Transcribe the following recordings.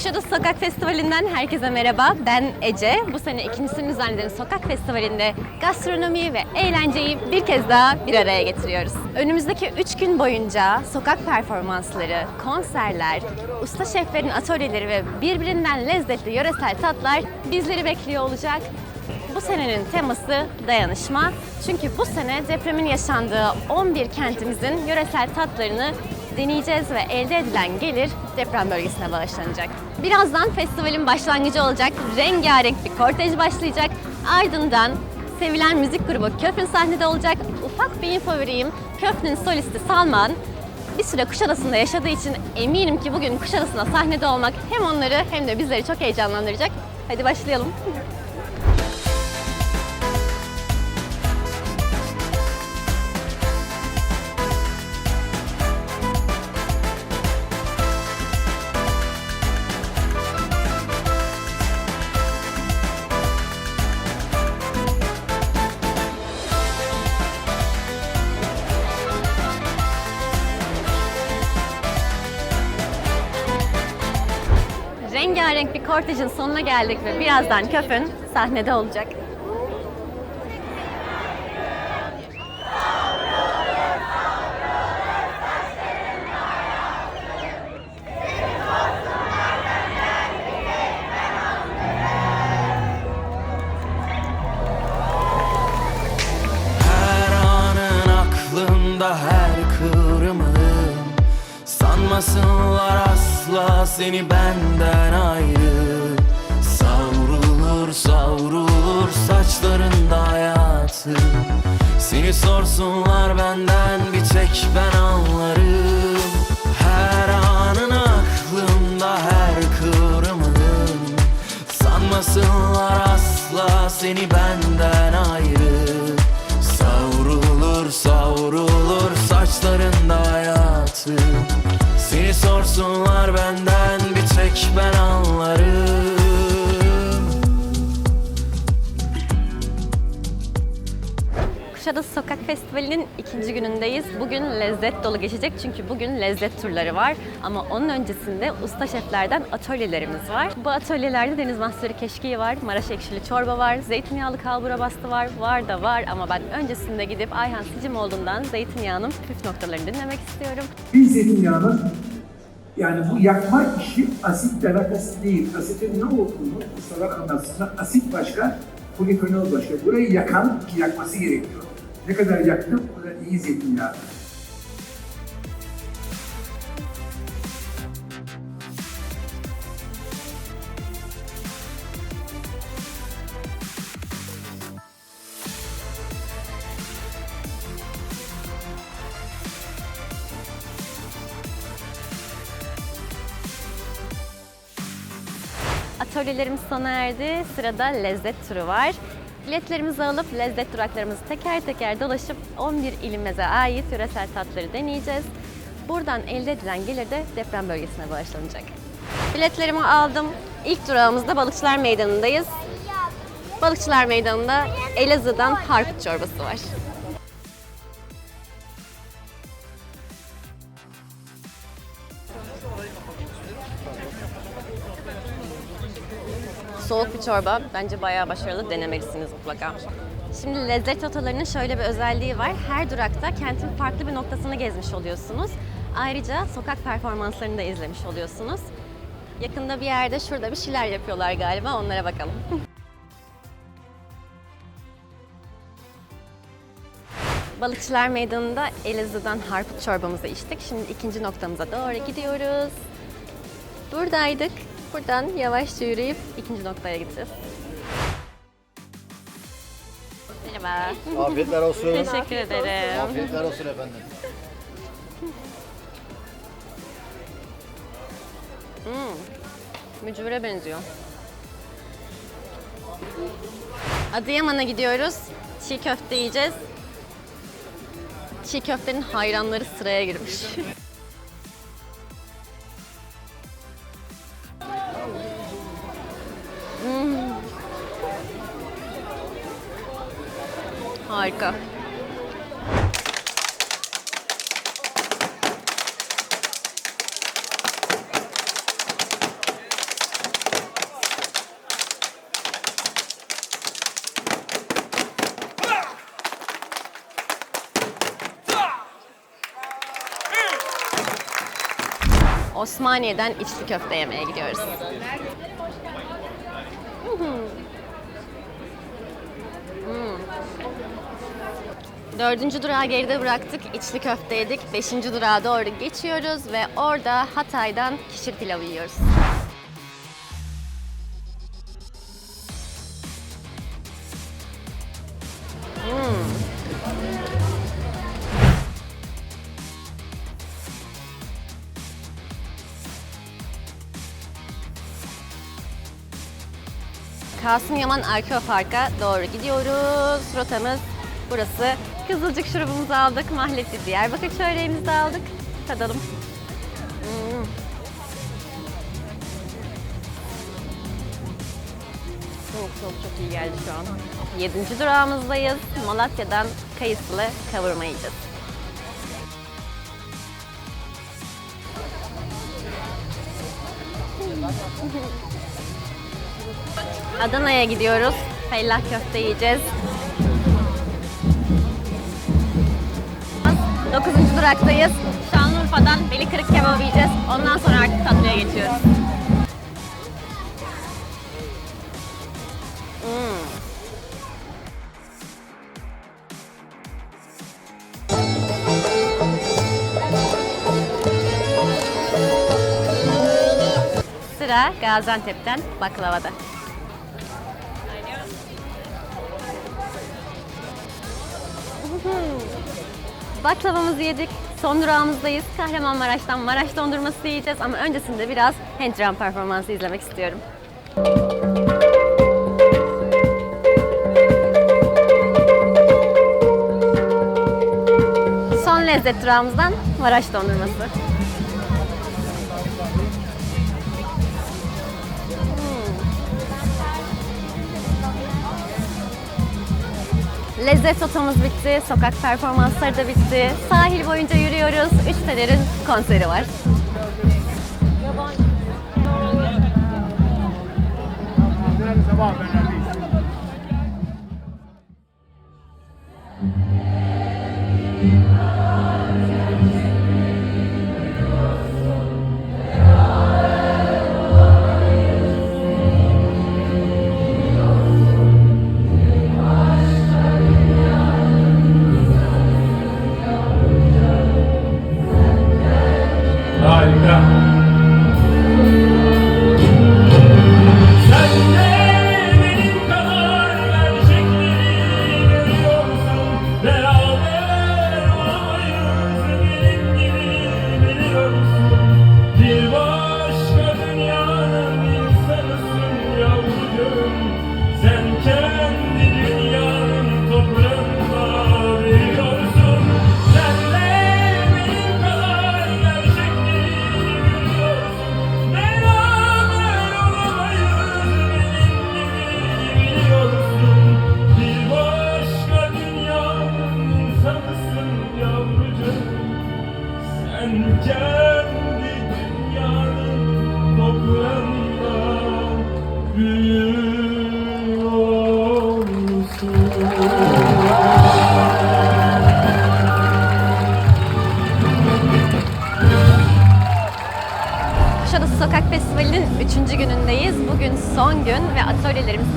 Kuşadası Sokak Festivali'nden herkese merhaba. Ben Ece. Bu sene ikincisini düzenlediğimiz Sokak Festivali'nde gastronomiyi ve eğlenceyi bir kez daha bir araya getiriyoruz. Önümüzdeki 3 gün boyunca sokak performansları, konserler, usta şeflerin atölyeleri ve birbirinden lezzetli yöresel tatlar bizleri bekliyor olacak. Bu senenin teması dayanışma. Çünkü bu sene depremin yaşandığı 11 kentimizin yöresel tatlarını deneyeceğiz ve elde edilen gelir deprem bölgesine bağışlanacak. Birazdan festivalin başlangıcı olacak. Rengarenk bir kortej başlayacak. Ardından sevilen müzik grubu Köfün sahnede olacak. Ufak bir info vereyim. Köfn'ün solisti Salman bir süre Kuşadası'nda yaşadığı için eminim ki bugün Kuşadası'nda sahnede olmak hem onları hem de bizleri çok heyecanlandıracak. Hadi başlayalım. Rengarenk bir kortejin sonuna geldik ve birazdan Köfün sahnede olacak. Savrulur saçlarında hayatı. Seni sorsunlar benden bir tek ben anlarım. Her anın aklımda her kıvrımın Sanmasınlar asla seni benden ayrı Sokak Festivali'nin ikinci günündeyiz. Bugün lezzet dolu geçecek çünkü bugün lezzet turları var. Ama onun öncesinde usta şeflerden atölyelerimiz var. Bu atölyelerde deniz mahsulü keşkeği var, Maraş ekşili çorba var, zeytinyağlı kalbura bastı var, var da var. Ama ben öncesinde gidip Ayhan Sicimoğlu'ndan zeytinyağının püf noktalarını dinlemek istiyorum. Bir zeytinyağının yani bu yakma işi asit alakası değil. Asitin ne olduğunu ustalar anlatsınlar. Asit başka, polifenol başka. Burayı yakan ki yakması gerekiyor. Ne kadar yaktım o kadar iyi zeytinyağı. Atölyelerimiz sona erdi. Sırada lezzet turu var. Biletlerimizi alıp lezzet duraklarımızı teker teker dolaşıp 11 ilimize ait yöresel tatları deneyeceğiz. Buradan elde edilen gelir de deprem bölgesine bağışlanacak. Biletlerimi aldım. İlk durağımızda Balıkçılar Meydanı'ndayız. Balıkçılar Meydanı'nda Elazığ'dan harput çorbası var. Soğuk bir çorba. Bence bayağı başarılı. Denemelisiniz mutlaka. Şimdi lezzet rotalarının şöyle bir özelliği var. Her durakta kentin farklı bir noktasını gezmiş oluyorsunuz. Ayrıca sokak performanslarını da izlemiş oluyorsunuz. Yakında bir yerde şurada bir şeyler yapıyorlar galiba. Onlara bakalım. Balıkçılar Meydanı'nda Elazığ'dan harput çorbamızı içtik. Şimdi ikinci noktamıza doğru gidiyoruz. Buradaydık. Buradan yavaşça yürüyüp ikinci noktaya gideceğiz. Merhaba. Afiyetler olsun. Teşekkür ederim. Afiyetler olsun efendim. Mücvire benziyor. Adıyaman'a gidiyoruz. Çiğ köfte yiyeceğiz. Çiğ köftenin hayranları sıraya girmiş. Hmm. Harika. Osmaniye'den içli köfte yemeye gidiyoruz. Dördüncü durağı geride bıraktık. İçli köfte yedik. Beşinci durağa doğru geçiyoruz ve orada Hatay'dan kişir pilavı yiyoruz. Kasım Yaman Arkeopark'a doğru gidiyoruz. Rotamız burası. Kızılcık şurubumuzu aldık. Mahletti Diyarbakır çöreğimizi aldık. Tadalım. Hmm. Çok çok çok iyi geldi şu an. Yedinci durağımızdayız. Malatya'dan kayısılı kavurma yiyeceğiz. Adana'ya gidiyoruz. Fellah köfte yiyeceğiz. Dokuzuncu duraktayız. Şanlıurfa'dan beli kırık kebabı yiyeceğiz. Ondan sonra artık tatlıya geçiyoruz. Hmm. Sıra Gaziantep'ten baklavada. Baklavamızı yedik. Son durağımızdayız. Kahramanmaraş'tan Maraş dondurması yiyeceğiz ama öncesinde biraz hand performansı izlemek istiyorum. Son lezzet durağımızdan Maraş dondurması. Lezzet otomuz bitti, sokak performansları da bitti. Sahil boyunca yürüyoruz. Üç Fener'in konseri var. Harika.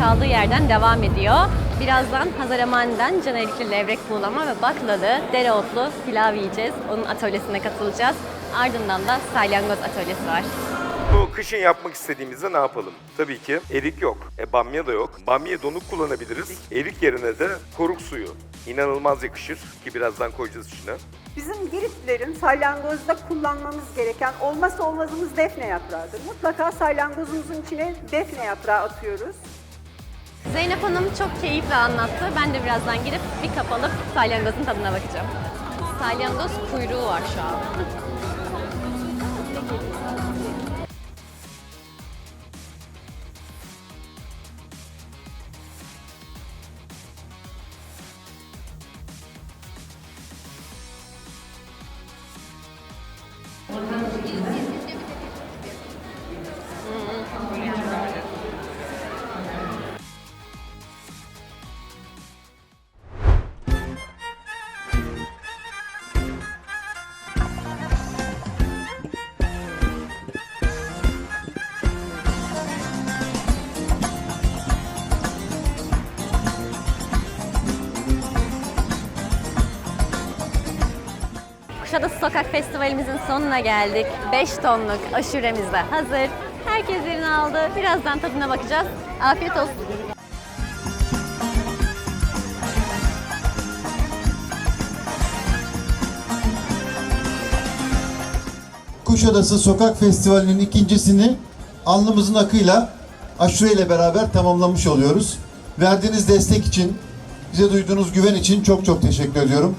Kaldığı yerden devam ediyor. Birazdan Hazar Eman'dan canerikli levrek buğulama ve baklalı, dereotlu pilav yiyeceğiz. Onun atölyesine katılacağız. Ardından da salyangoz atölyesi var. Bu kışın yapmak istediğimizde ne yapalım? Tabii ki erik yok. E bamya da yok. Bamya donuk kullanabiliriz. Erik yerine de koruk suyu. İnanılmaz yakışır ki birazdan koyacağız içine. Bizim Giritlilerin salyangozda kullanmamız gereken olmazsa olmazımız defne yaprağıdır. Mutlaka salyangozumuzun içine defne yaprağı atıyoruz. Zeynep Hanım çok keyifle anlattı. Ben de birazdan girip bir kap alıp salyangozun tadına bakacağım. Salyangoz kuyruğu var şu an. Sokak Festivalimizin sonuna geldik. 5 tonluk aşuremiz de hazır. Herkes yerini aldı. Birazdan tadına bakacağız. Afiyet olsun. Kuşadası Sokak Festivali'nin ikincisini alnımızın akıyla aşure ile beraber tamamlamış oluyoruz. Verdiğiniz destek için, bize duyduğunuz güven için çok çok teşekkür ediyorum.